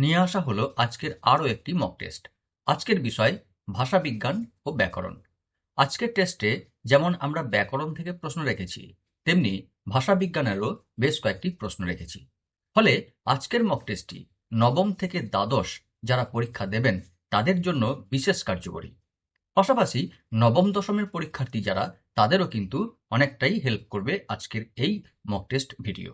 নিয়ে আসা হলো আজকের আরও একটি মক টেস্ট আজকের বিষয় ভাষাবিজ্ঞান ও ব্যাকরণ। আজকের টেস্টে যেমন আমরা ব্যাকরণ থেকে প্রশ্ন রেখেছি, তেমনি ভাষাবিজ্ঞানেরও বেশ কয়েকটি প্রশ্ন রেখেছি। ফলে আজকের মক টেস্টটি নবম থেকে দ্বাদশ যারা পরীক্ষা দেবেন, তাদের জন্য বিশেষ কার্যকরী। পাশাপাশি নবম দশমের পরীক্ষার্থী যারা, তাদেরও কিন্তু অনেকটাই হেল্প করবে আজকের এই মক টেস্ট ভিডিও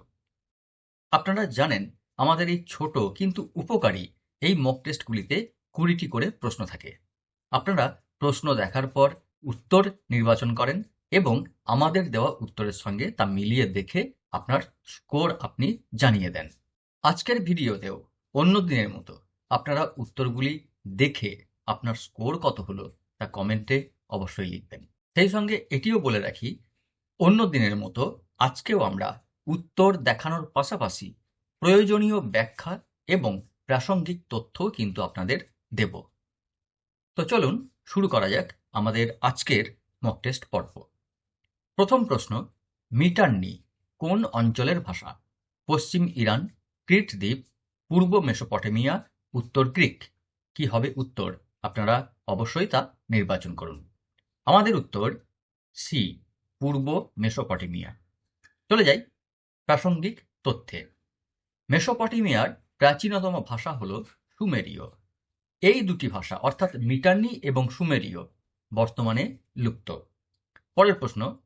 আপনারা জানেন আমাদের এই ছোট কিন্তু উপকারী এই মক টেস্টগুলিতে কুড়িটি করে প্রশ্ন থাকে। আপনারা প্রশ্ন দেখার পর উত্তর নির্বাচন করেন এবং আমাদের দেওয়া উত্তরের সঙ্গে তা মিলিয়ে দেখে আপনার স্কোর আপনি জানিয়ে দেন। আজকের ভিডিওতেও অন্য দিনের মতো আপনারা উত্তরগুলি দেখে আপনার স্কোর কত হলো তা কমেন্টে অবশ্যই লিখবেন। সেই সঙ্গে এটিও বলে রাখি, অন্য দিনের মতো আজকেও আমরা উত্তর দেখানোর পাশাপাশি প্রয়োজনীয় ব্যাখ্যা এবং প্রাসঙ্গিক তথ্যও কিন্তু আপনাদের দেব। তো চলুন শুরু করা যাক আমাদের আজকের মক টেস্ট পর্ব। প্রথম প্রশ্ন মিটান্নি কোন অঞ্চলের ভাষা? পশ্চিম ইরান, ক্রিট দ্বীপ, পূর্ব মেসোপটেমিয়া, উত্তর গ্রিক। কি হবে উত্তর? আপনারা অবশ্যই তা নির্বাচন করুন। আমাদের উত্তর, সি, পূর্ব মেসোপটেমিয়া। চলে যাই প্রাসঙ্গিক তথ্যে। মেসোপটেমিয়ার প্রাচীনতম ভাষা হল সুমেরীয়। এই দুটি ভাষা, অর্থাৎ মিটানি এবং সুমেরীয়, বর্তমানে লুপ্ত। পরের প্রশ্ন,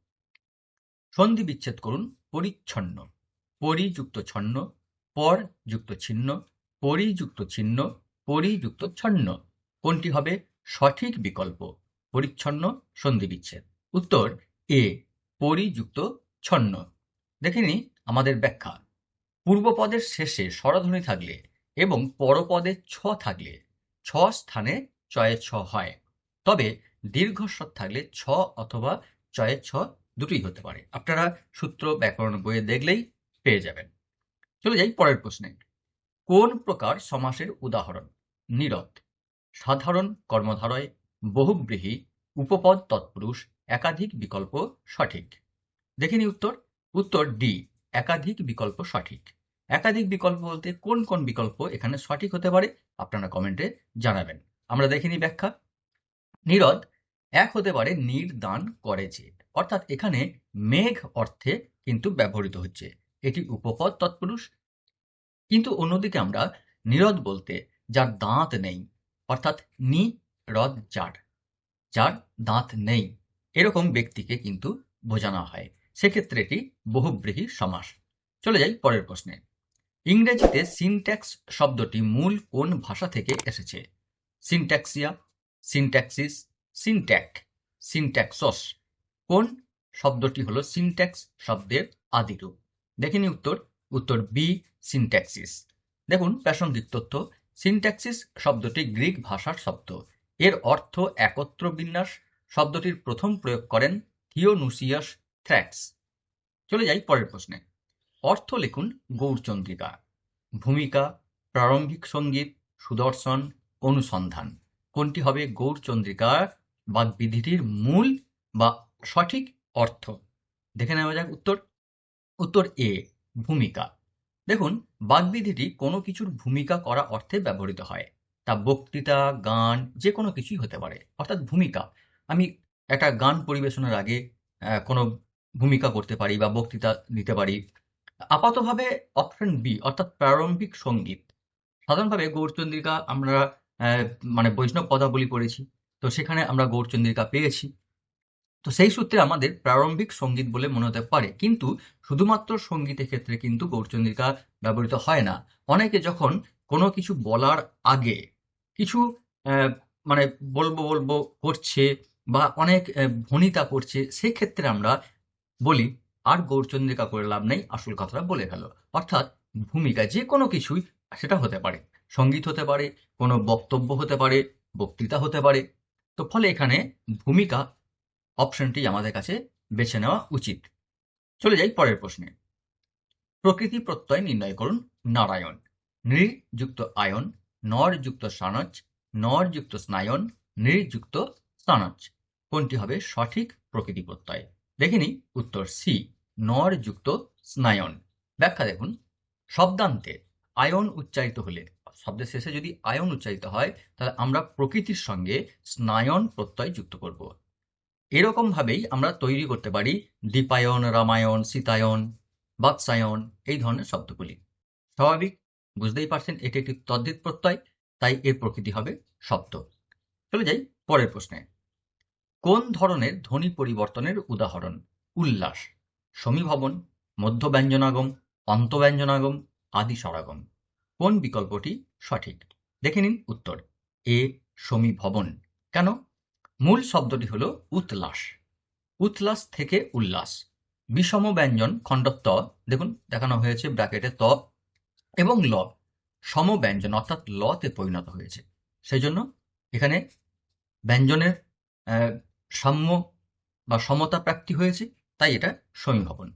সন্ধি বিচ্ছেদ করুন, পরিচ্ছন্ন। পরিযুক্ত ছন্ন, পর যুক্ত ছিন্ন পরিযুক্ত ছিন্ন পরিযুক্ত ছন্ন। কোনটি হবে? সঠিক বিকল্প, পরিচ্ছন্ন সন্ধি বিচ্ছেদ। উত্তর, এ পরিযুক্ত ছন্ন। দেখে নিই আমাদের ব্যাখ্যা। পূর্বপদের শেষে স্বরধ্বনি থাকলে এবং পরপদে ছ থাকলে, ছ স্থানে চয়ে ছ হয়। তবে দীর্ঘ দীর্ঘস্বর থাকলে ছ অথবা চয়ে ছ দুটোই হতে পারে। আপনারা সূত্র, ব্যাকরণ বইয়ে দেখলেই পেয়ে যাবেন। চলে যাই পরের প্রশ্নে। কোন প্রকার সমাসের উদাহরণ? নিরত সাধারণ কর্মধারয়, বহুব্রীহি, উপপদ তৎপুরুষ, একাধিক বিকল্প সঠিক। দেখিনি উত্তর। উত্তর ডি, একাধিক বিকল্প সঠিক। একাধিক বিকল্প বলতে কোন কোন বিকল্প এখানে সঠিক হতে পারে আপনারা কমেন্টে জানাবেন। আমরা দেখিনি ব্যাখ্যা। নিরদ, এক হতে পারে নির্দান করেছে অর্থাৎ এখানে মেঘ অর্থে কিন্তু ব্যবহৃত হচ্ছে। এটি উপপদ তৎপুরুষ। কিন্তু অন্যদিকে আমরা নিরদ বলতে যার দাঁত নেই, অর্থাৎ নি রদ যার যার দাঁত নেই, এরকম ব্যক্তিকে কিন্তু বোঝানো হয়। সেক্ষেত্রে এটি বহুব্রীহী সমাস। চলে যাই পরের প্রশ্নে। ইংরেজিতে সিনট্যাক্স শব্দটি মূল কোন ভাষা থেকে এসেছে? সিনট্যাক্সিয়া সিনট্যাক্সিস সিনট্যাক সিনট্যাক্সস কোন শব্দটি হলো সিনট্যাক্স শব্দের আদিরূপ? দেখিনি উত্তর। উত্তর বি সিনট্যাক্সিস দেখুন প্রাসঙ্গিক তথ্য। সিনট্যাক্সিস শব্দটি গ্রিক ভাষার শব্দ। এর অর্থ একত্র বিন্যাস। শব্দটির প্রথম প্রয়োগ করেন থিওনুসিয়াস থ্র্যাক্স। চলে যাই পরের প্রশ্নে। অর্থ লিখুন গৌরচন্দ্রিকা। ভূমিকা, প্রারম্ভিক সংগীত, সুদর্শন, অনুসন্ধান। কোনটি হবে গৌরচন্দ্রিকার বাগবিধিটির মূল বা সঠিক অর্থ? দেখে নেওয়া যাক উত্তর। উত্তর এ, ভূমিকা। দেখুন বাগবিধিটি কোনো কিছুর ভূমিকা করা অর্থে ব্যবহৃত হয়। তা বক্তৃতা, গান যে কোনো কিছুই হতে পারে। অর্থাৎ ভূমিকা। আমি একটা গান পরিবেশনের আগে কোনো ভূমিকা করতে পারি বা বক্তৃতা দিতে পারি। আপাতভাবে অপশন বি অর্থাৎ প্রারম্ভিক সংগীত। সাধারণভাবে গৌরচন্দ্রিকা আমরা মানে বৈষ্ণব পদাবলী পড়েছি, তো সেখানে আমরা গৌরচন্দ্রিকা পেয়েছি। তো সেই সূত্রে আমাদের প্রারম্ভিক সংগীত বলে মনে হতে পারে, কিন্তু শুধুমাত্র সঙ্গীতের ক্ষেত্রে কিন্তু গৌরচন্দ্রিকা ব্যবহৃত হয় না। অনেকে যখন কোনো কিছু বলার আগে কিছু মানে বলব বলব করছে বা অনেক ভনিতা করছে, সেক্ষেত্রে আমরা বলি আর গৌরচন্দ্রিকা করে লাভ নেই, আসল কথাটা বলে গেল অর্থাৎ ভূমিকা যে কোনো কিছুই সেটা হতে পারে। সংগীত হতে পারে, কোনো বক্তব্য হতে পারে, বক্তৃতা হতে পারে। তো ফলে এখানে ভূমিকা অপশনটি আমাদের কাছে বেছে নেওয়া উচিত। চলে যাই পরের প্রশ্নে। প্রকৃতি প্রত্যয় নির্ণয় করুন নারায়ণ। নৃযুক্ত আয়ন নর যুক্ত সানচ নর যুক্ত স্নায়ন, নৃযুক্ত স্নানচ কোনটি হবে সঠিক প্রকৃতি প্রত্যয়? দেখিনি উত্তর সি নর যুক্ত স্নায়ন। ব্যাখ্যা দেখুন। শব্দান্তে আয়ন উচ্চারিত হলে, শব্দের শেষে যদি আয়ন উচ্চারিত হয়, তাহলে আমরা প্রকৃতির সঙ্গে স্নায়ন প্রত্যয় যুক্ত করব। এরকম ভাবেই আমরা তৈরি করতে পারি দীপায়ন, রামায়ণ, সীতায়ন, বাৎসায়ন, এই ধরনের শব্দগুলি। স্বাভাবিক? বুঝতেই পারছেন, এটি একটি তদ্ধিত প্রত্যয়, তাই এর প্রকৃতি হবে শব্দ। চলে যাই পরের প্রশ্নে। কোন ধরনের ধ্বনি পরিবর্তনের উদাহরণ? উল্লাস, সমীভবন, মধ্য ব্যঞ্জনাগম অন্তব্যঞ্জনাগম আদি স্বরাগম কোন বিকল্পটি সঠিক? দেখে নিন উত্তর। এ, সমীভবন। কেন? মূল শব্দটি হল উৎলাস উৎলাস থেকে উল্লাস। বিষম ব্যঞ্জন খণ্ডত্ব দেখুন দেখানো হয়েছে ব্র্যাকেটে ত এবং ল। সম ব্যঞ্জন, অর্থাৎ লতে পরিণত হয়েছে। সেই জন্য এখানে ব্যঞ্জনের সাম্য বা সমতা প্রাপ্তি হয়েছে, তাই এটা সমীভবন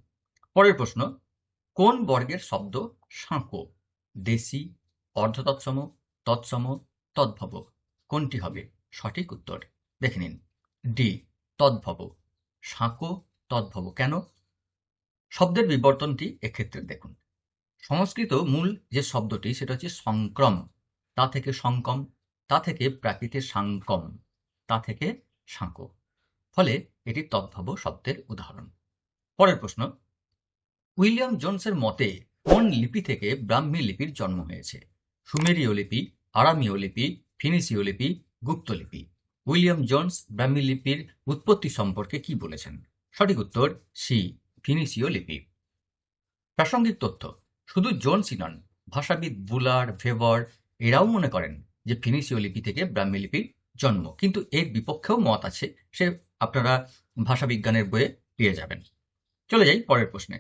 পরের প্রশ্ন, কোন বর্গের শব্দ সাঁকো? দেশি, অর্ধতৎসম, তৎসম, তদ্ভব? কোনটি হবে? সঠিক উত্তর দেখে নিন। ডি, তদ্ভব। সাঁকো, তদ্ভব। কেন? শব্দের বিবর্তনটি এক্ষেত্রে দেখুন। সংস্কৃত মূল যে শব্দটি, সেটা হচ্ছে সংক্রম। তা থেকে সংকম, তা থেকে প্রাকৃতের সাংকম, তা থেকে সাঁকো। ফলে এটি তদ্ভব শব্দের উদাহরণ। পরের প্রশ্ন, উইলিয়াম জোনসের মতে কোন লিপি থেকে ব্রাহ্মী লিপির জন্ম হয়েছে? সুমেরীয় লিপি, আরামীয় লিপি, ফিনিসীয় লিপি, গুপ্ত লিপি। উইলিয়াম জোনস ব্রাহ্মী লিপির উৎপত্তি সম্পর্কে কি বলেছেন? সঠিক উত্তর, সি, ফিনিসীয় লিপি। প্রাসঙ্গিক তথ্য, শুধু জোনসই নন, ভাষাবিদ বুলার, ভেবর, এরাও মনে করেন যে ফিনিসীয় লিপি থেকে ব্রাহ্মী লিপির জন্ম। কিন্তু এর বিপক্ষেও মত আছে, সে আপনারা ভাষাবিজ্ঞানের বইয়ে পেয়ে যাবেন। চলে যাই পরের প্রশ্নে।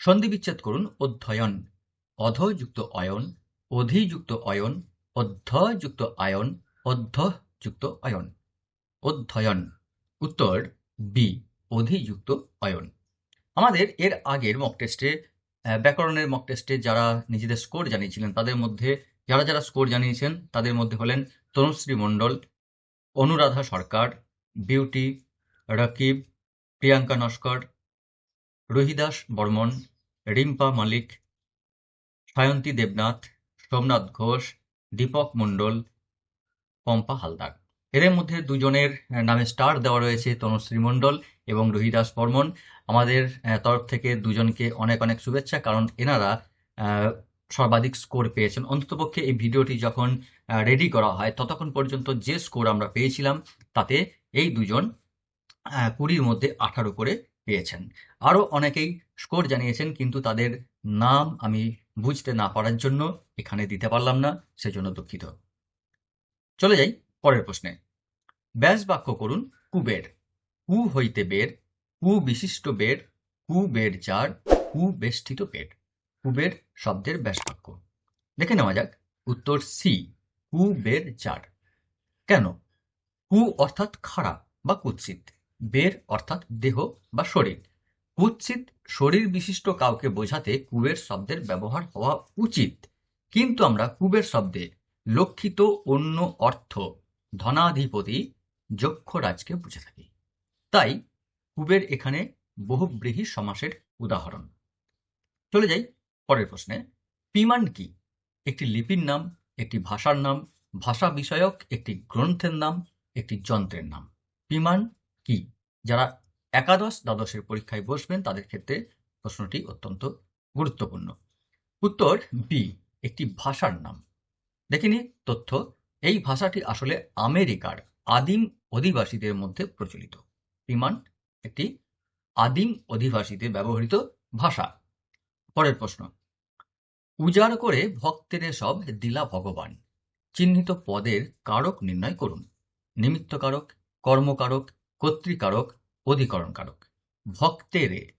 সন্ধি বিচ্ছেদ করুন অধ্যয়ন, অধযুক্ত অয়ন, অধিযুক্ত অয়ন, অধ্যযুক্ত আয়ন, অধ্যযুক্ত অয়ন। অধ্যয়ন। উত্তর বি অধিযুক্ত অয়ন। আমাদের এর আগের মক টেস্টে ব্যাকরণের মক টেস্টে যারা নিজেদের স্কোর জানিয়েছিলেন, তাদের মধ্যে, যারা যারা স্কোর জানিয়েছেন, তাদের মধ্যে হলেন তনুশ্রী মণ্ডল, অনুরাধা সরকার বিউটি, রকিব, প্রিয়াঙ্কা নস্কর, রোহিদাস বর্মন, রিম্পা মালিক, সায়ন্তী দেবনাথ, সোমনাথ ঘোষ, দীপক মণ্ডল, পম্পা হালদার। এদের মধ্যে দুজনের নামে স্টার দেওয়া রয়েছে তনুশ্রী মণ্ডল এবং রোহিদাস বর্মন। আমাদের তরফ থেকে দুজনকে অনেক অনেক শুভেচ্ছা, কারণ এনারা সর্বাধিক স্কোর পেয়েছেন। অন্ততপক্ষে এই ভিডিওটি যখন রেডি করা হয়, ততক্ষণ পর্যন্ত যে স্কোর আমরা পেয়েছিলাম, তাতে এই দুজন কুড়ির মধ্যে আঠারো করে পেয়েছেন। আরও অনেকেই স্কোর জানিয়েছেন, কিন্তু তাদের নাম আমি বুঝতে না পারার জন্য এখানে দিতে পারলাম না, সেজন্য দুঃখিত। চলে যাই পরের প্রশ্নে। ব্যাস বাক্য করুন, কুবের। কু হইতে বের, কু বিশিষ্ট বের, কু বের চার কু বেষ্টিত বের কুবের শব্দের ব্যাস বাক্য। দেখে নেওয়া যাক, উত্তর সি, কু বের চার কেন? কু অর্থাৎ খাড়া বা কুৎসিত, বের অর্থাৎ দেহ বা শরীর। কুৎসিত শরীর বিশিষ্ট কাউকে বোঝাতে কুবের শব্দের ব্যবহার হওয়া উচিত। কিন্তু আমরা কুবের শব্দে লক্ষিত অন্য অর্থ ধনাধিপতি যক্ষরাজকে বুঝে থাকি। তাই কুবের এখানে বহুব্রীহি সমাসের উদাহরণ। চলে যাই পরের প্রশ্নে। পিমান কি? একটি লিপির নাম, একটি ভাষার নাম, ভাষা বিষয়ক, একটি গ্রন্থের নাম একটি যন্ত্রের নাম। বিমান কি? যারা একাদশ দ্বাদশের পরীক্ষায় বসবেন, তাদের ক্ষেত্রে প্রশ্নটি অত্যন্ত গুরুত্বপূর্ণ। উত্তর বি একটি ভাষার নাম। দেখিনি তথ্য। এই ভাষাটি আসলে আমেরিকার আদিম অধিবাসীদের মধ্যে প্রচলিত। বিমান একটি আদিম অধিবাসীদের ব্যবহৃত ভাষা। পরের প্রশ্ন। উজাড় করে ভক্তের সব দিলা ভগবান। চিহ্নিত পদের কারক নির্ণয় করুন। নিমিত্তকারক, কর্মকারক, কর্তৃকারক অধিকরণ কারক ভক্তেরে,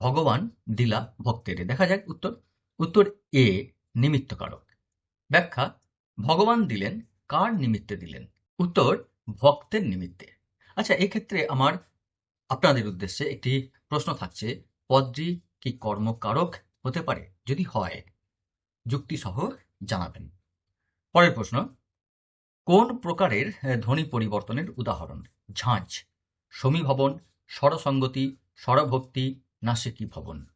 ভগবান দিলা ভক্তেরে। দেখা যাক উত্তর। উত্তর এ, নিমিত্তকারক। ব্যাখ্যা, ভগবান দিলেন, কার নিমিত্তে দিলেন? উত্তর, ভক্তের নিমিত্তে। আচ্ছা এক্ষেত্রে আমার, আপনাদের উদ্দেশ্যে একটি প্রশ্ন থাকছে, পদটি কি কর্মকারক হতে পারে? যদি হয়, যুক্তিসহ জানাবেন। পরের প্রশ্ন কোন প্রকারের ধ্বনি পরিবর্তনের উদাহরণ? ঝাঁঝ সমীভবন, স্বরসঙ্গতি, স্বরভক্তি, নাসিকী ভবন।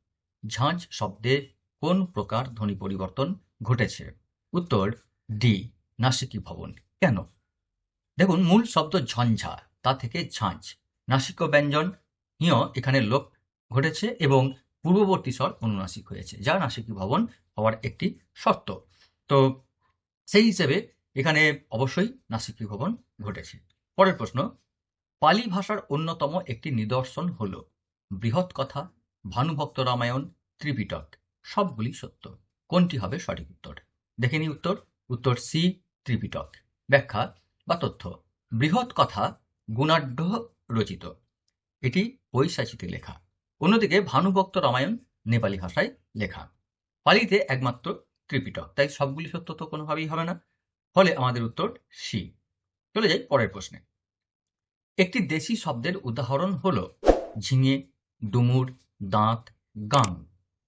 ঝাঁঝ শব্দে কোন প্রকার ধ্বনি পরিবর্তন ঘটেছে? উত্তর ডি নাসিকি ভবন। কেন? দেখুন, মূল শব্দ ঝঞ্ঝা, তা থেকে ঝাঁঝ নাসিক ব্যঞ্জন হিয় এখানে লোপ ঘটেছে এবং পূর্ববর্তী স্বর অনুনাসিক হয়েছে, যা নাসিকি ভবন হওয়ার একটি শর্ত। তো সেই হিসেবে এখানে অবশ্যই নাসিকি ভবন ঘটেছে। পরের প্রশ্ন, পালি ভাষার অন্যতম একটি নিদর্শন হল বৃহৎ কথা, ভানুভক্ত রামায়ণ, ত্রিপিটক, সবগুলি সত্য। কোনটি হবে সঠিক উত্তর? দেখে নিই উত্তর। উত্তর সি ত্রিপিটক। ব্যাখ্যা বা তথ্য, বৃহৎ কথা গুণাঢ্য রচিত। এটি বৈশাচিতে লেখা। অন্যদিকে ভানুভক্ত রামায়ণ নেপালি ভাষায় লেখা। পালিতে একমাত্র ত্রিপিটক, তাই সবগুলি সত্য তো কোনোভাবেই হবে না। ফলে আমাদের উত্তর সি। চলে যাই পরের প্রশ্নে। একটি দেশি শব্দের উদাহরণ হল ঝিঙে, ডুমুর, দাঁত, গাং।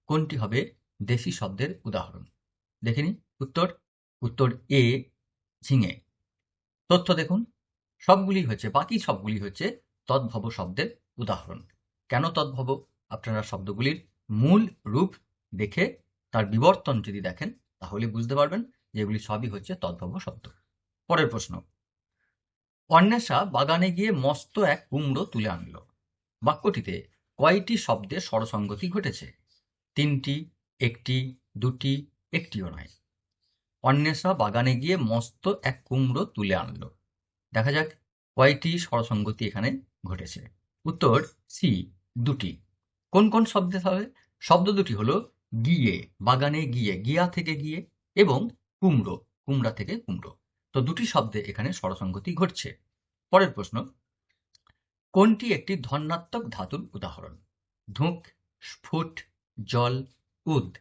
কোনটি হবে দেশি শব্দের উদাহরণ? দেখে উত্তর। উত্তর এ, ঝিঙে। তথ্য দেখুন। সবগুলি হচ্ছে, বাকি সবগুলি হচ্ছে তদ্ভব শব্দের উদাহরণ। কেন তদ্ভব? আপনারা শব্দগুলির মূল রূপ দেখে তার বিবর্তন যদি দেখেন, তাহলে বুঝতে পারবেন যে এগুলি সবই হচ্ছে তদ্ভব শব্দ। পরের প্রশ্ন। অন্বেষা বাগানে গিয়ে মস্ত এক কুমড়ো তুলে আনলো। বাক্যটিতে কয়টি শব্দের স্বরসঙ্গতি ঘটেছে? তিনটি, একটি, দুটি, একটিও নয়। অন্বেষা বাগানে গিয়ে মস্ত এক কুমড়ো তুলে আনলো। দেখা যাক কয়টি স্বরসঙ্গতি এখানে ঘটেছে। উত্তর, সি, দুটি। কোন কোন শব্দে হবে? শব্দ দুটি হলো গিয়ে, বাগানে গিয়ে, গিয়া থেকে গিয়ে এবং কুমড়ো, কুমড়া থেকে কুমড়ো। তো দুটি শব্দে এখানে স্বরসঙ্গতি ঘটছে। পরের প্রশ্ন, কোনটি একটি ধন্যাত্মক ধাতুর উদাহরণ? ধুঁক স্ফুট জল, উদ।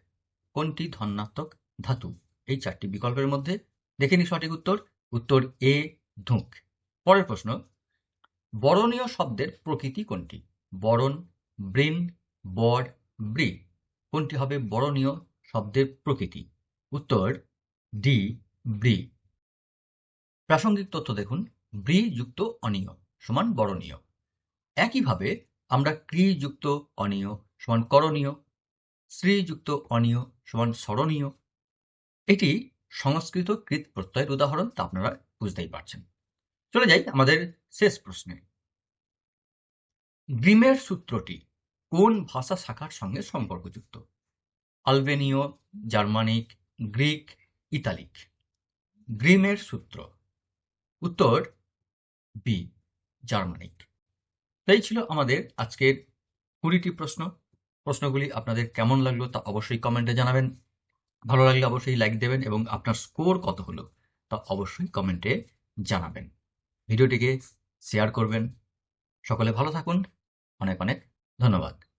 কোনটি ধন্যাত্মক ধাতু? এই চারটি বিকল্পের মধ্যে দেখে নি সঠিক উত্তর। উত্তর এ ধুঁক পরের প্রশ্ন, বরণীয় শব্দের প্রকৃতি কোনটি? বরণ বৃন বর, ব্রি। কোনটি হবে বরণীয় শব্দের প্রকৃতি? উত্তর ডি ব্রি প্রাসঙ্গিক তথ্য দেখুন ব্রি যুক্ত অনীয় সমান বরণীয় একইভাবে আমরা ক্রিযুক্ত অনিয় সমান করণীয় শ্রীযুক্ত অনিয় সমান স্মরণীয়। এটি সংস্কৃত কৃত প্রত্যয়ের উদাহরণ, তা আপনারা বুঝতেই পারছেন। চলে যাই আমাদের শেষ প্রশ্নে। গ্রিমের সূত্রটি কোন ভাষা শাখার সঙ্গে সম্পর্কযুক্ত? আলবেনীয়, জার্মানিক, গ্রিক ইতালিক। গ্রিমের সূত্র। উত্তর বি জার্মানিক তাই ছিল আমাদের আজকের কুড়িটি প্রশ্ন। প্রশ্নগুলি আপনাদের কেমন লাগল তা অবশ্যই কমেন্টে জানাবেন। ভালো লাগলে অবশ্যই লাইক দেবেন এবং আপনার স্কোর কত হলো তা অবশ্যই কমেন্টে জানাবেন। ভিডিওটিকে শেয়ার করবেন। সকলে ভালো থাকুন। অনেক অনেক ধন্যবাদ।